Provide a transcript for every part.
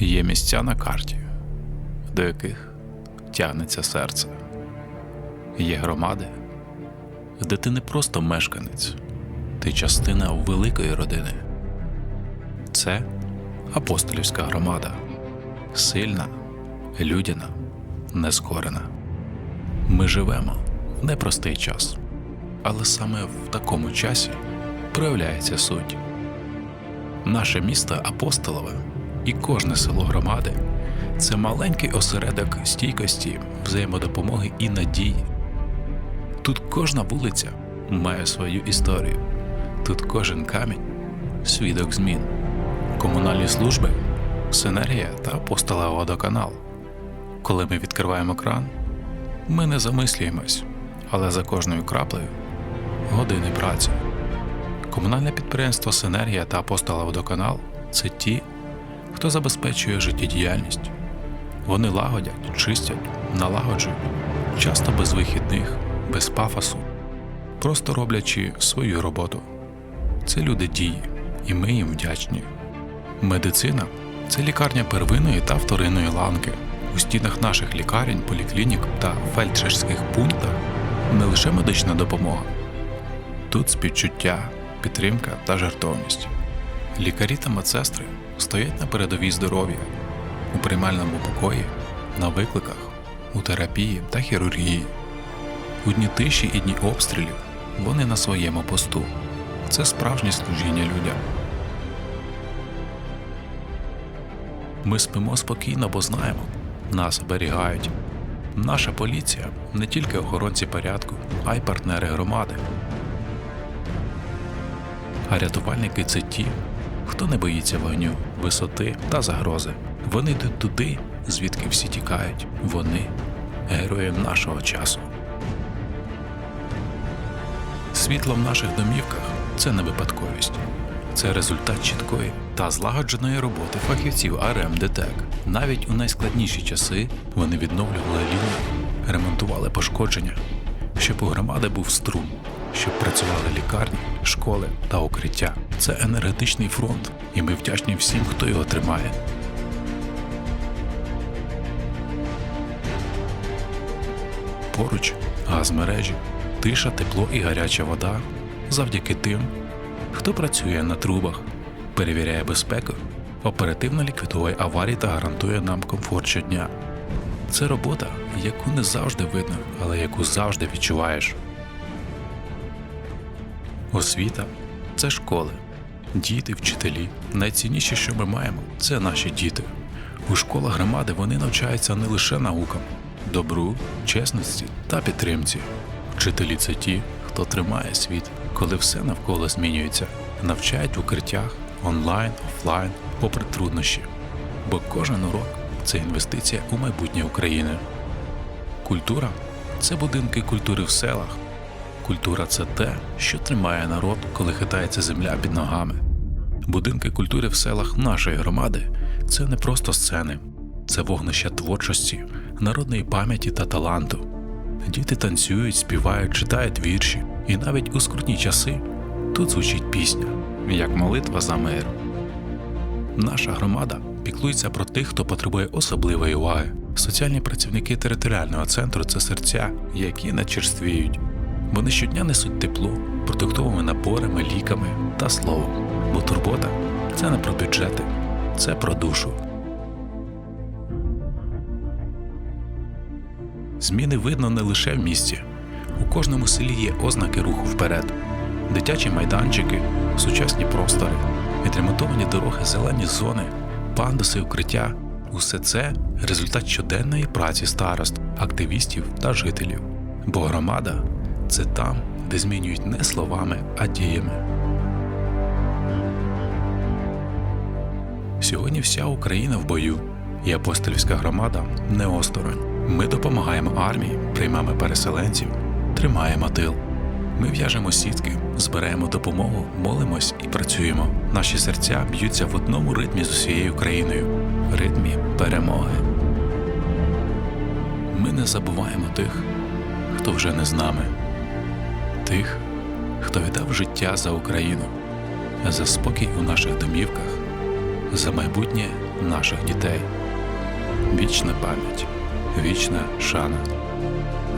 Є місця на карті, до яких тягнеться серце. Є громади, де ти не просто мешканець, ти частина великої родини. Це апостолівська громада, сильна, людяна, нескорена. Ми живемо в непростий час, але саме в такому часі проявляється суть. Наше місто Апостолове і кожне село громади це маленький осередок стійкості, взаємодопомоги і надії. Тут кожна вулиця має свою історію, тут кожен камінь свідок змін. Комунальні служби, синергія та апостола водоканал. Коли ми відкриваємо кран, ми не замислюємось, але за кожною краплею години праці. Комунальне підприємство Синергія та Апостола Водоканал це ті, хто забезпечує життєдіяльність. Вони лагодять, чистять, налагоджують, часто без вихідних, без пафосу, просто роблячи свою роботу. Це люди дії, і ми їм вдячні. Медицина це лікарня первинної та вторинної ланки. У стінах наших лікарень, поліклінік та фельдшерських пунктах не лише медична допомога, Тут співчуття, підтримка та жертовність. Лікарі та медсестри стоять на передовій здоров'я у приймальному покої, на викликах, у терапії та хірургії. У дні тиші і дні обстрілів вони на своєму посту. Це справжнє служіння людям. Ми спимо спокійно, бо знаємо, нас оберігають. Наша поліція не тільки охоронці порядку, а й партнери громади. А рятувальники це ті, хто не боїться вогню, висоти та загрози. Вони йдуть туди, звідки всі тікають. Вони герої нашого часу. Світло в наших домівках це не випадковість. Це результат чіткої та злагодженої роботи фахівців АРМ ДТЕК. Навіть у найскладніші часи вони відновлювали лінії, ремонтували пошкодження, щоб у громади був струм, щоб працювали лікарні, школи та укриття. Це енергетичний фронт, і ми вдячні всім, хто його тримає. Поруч газмережі, тиша, тепло і гаряча вода завдяки тим, хто працює на трубах, перевіряє безпеку, оперативно ліквідує аварії та гарантує нам комфорт щодня. Це робота, яку не завжди видно, але яку завжди відчуваєш. Освіта це школи, діти, вчителі. Найцінніше, що ми маємо, це наші діти. У школах громади вони навчаються не лише наукам, добру, чесності та підтримці. Вчителі це ті, хто тримає світ, коли все навколо змінюється, навчають в укриттях онлайн, офлайн, попри труднощі. Бо кожен урок це інвестиція у майбутнє України. Культура це будинки культури в селах. Культура це те, що тримає народ, коли хитається земля під ногами. Будинки культури в селах нашої громади це не просто сцени, це вогнища творчості, народної пам'яті та таланту. Діти танцюють, співають, читають вірші, і навіть у скрутні часи тут звучить пісня, як молитва за мир. Наша громада піклується про тих, хто потребує особливої уваги. Соціальні працівники територіального центру це серця, які не черствіють. Вони щодня несуть тепло, продуктовими наборами, ліками та словом. Бо турбота це не про бюджети, це про душу. Зміни видно не лише в місті. У кожному селі є ознаки руху вперед: дитячі майданчики, сучасні простори, відремонтовані дороги, зелені зони, пандуси, укриття усе це результат щоденної праці старост, активістів та жителів. Бо громада це там, де змінюють не словами, а діями. Сьогодні вся Україна в бою, і апостольська громада не осторонь. Ми допомагаємо армії, приймаємо переселенців, тримаємо тил. Ми в'яжемо сітки, збираємо допомогу, молимось і працюємо. Наші серця б'ються в одному ритмі з усією країною ритмі перемоги. Ми не забуваємо тих, хто вже не з нами, тих, хто віддав життя за Україну, за спокій у наших домівках, за майбутнє наших дітей. Вічна пам'ять, вічна шана.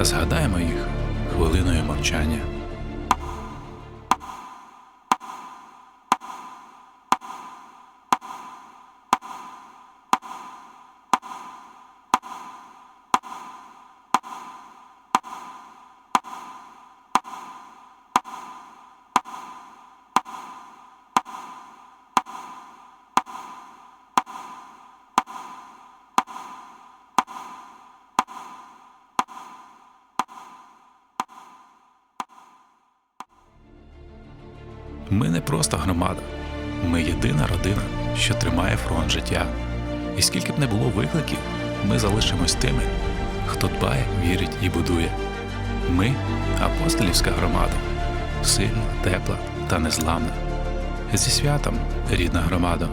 Згадаємо їх хвилиною мовчання. Ми не просто громада, ми єдина родина, що тримає фронт життя. І скільки б не було викликів, ми залишимось тими, хто дбає, вірить і будує. Ми апостолівська громада, сильна, тепла та незламна. Зі святом, рідна громада.